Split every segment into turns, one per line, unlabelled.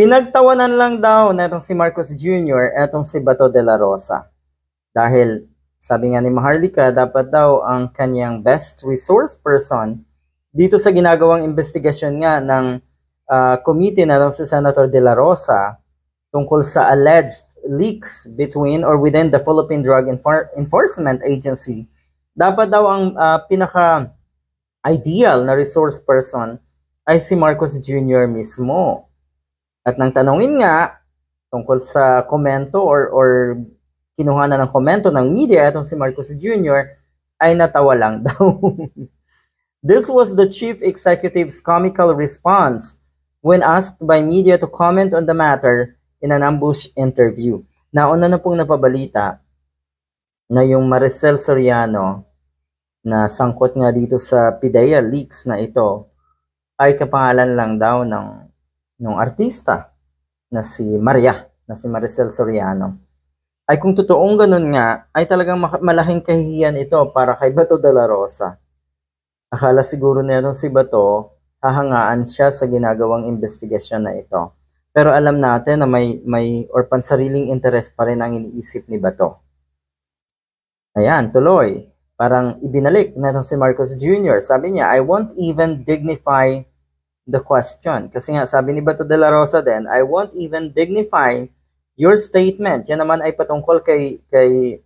Pinagtawanan lang daw na itong si Marcos Jr. etong si Bato de la Rosa. Dahil sabi nga ni Maharlika, dapat daw ang kanyang best resource person dito sa ginagawang investigasyon nga ng ah, committee na itong si Senator de la Rosa tungkol sa alleged leaks between or within the Philippine Drug Enfor- Enforcement Agency. Dapat daw ang ah, pinaka ideal na resource person ay si Marcos Jr. mismo. At nang tanongin nga tungkol sa komento or, or kinuha na ng komento ng media itong si Marcos Jr. ay natawa lang daw. This was the chief executive's comical response when asked by media to comment on the matter in an ambush interview. Nauna na pong napabalita na yung Maricel Soriano na sangkot nga dito sa PIDEA leaks na ito ay kapangalan lang daw ng ng artista na si Maria, na si Maricel Soriano. Ay kung totoong ganun nga, ay talagang malaking kahihiyan ito para kay Bato de la Rosa. Akala siguro nito si Bato, hahangaan siya sa ginagawang investigasyon na ito. Pero alam natin na may, may or pansariling interest pa rin ang iniisip ni Bato. Ayan, tuloy. Parang ibinalik na si Marcos Jr. Sabi niya, I won't even dignify the question. Kasi nga, sabi ni Bato de la Rosa din, I won't even dignify your statement. Yan naman ay patungkol kay, kay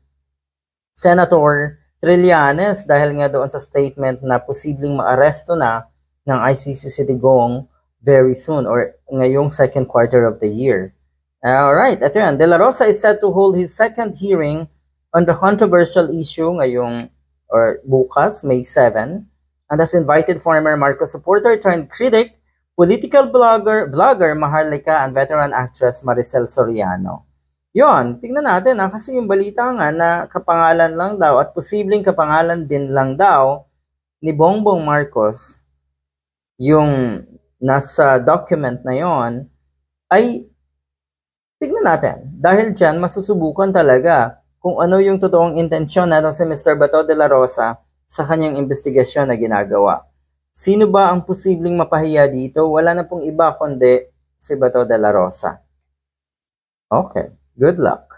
Senator Trillanes dahil nga doon sa statement na posibleng maaresto na ng ICC si Digong very soon or ngayong second quarter of the year. Alright, ito yan. De La Rosa is set to hold his second hearing on the controversial issue ngayong or bukas, May 7, and has invited former Marcos supporter turned critic, political blogger, vlogger Maharlika, and veteran actress Maricel Soriano. Yon, tingnan natin ha, kasi yung balita nga na kapangalan lang daw at posibleng kapangalan din lang daw ni Bongbong Marcos yung nasa document na yon ay tignan natin. Dahil dyan, masusubukan talaga kung ano yung totoong intensyon natin si Mr. Bato de la Rosa sa kanyang investigasyon na ginagawa. Sino ba ang posibleng mapahiya dito? Wala na pong iba kundi si Bato de la Rosa. Okay, good luck.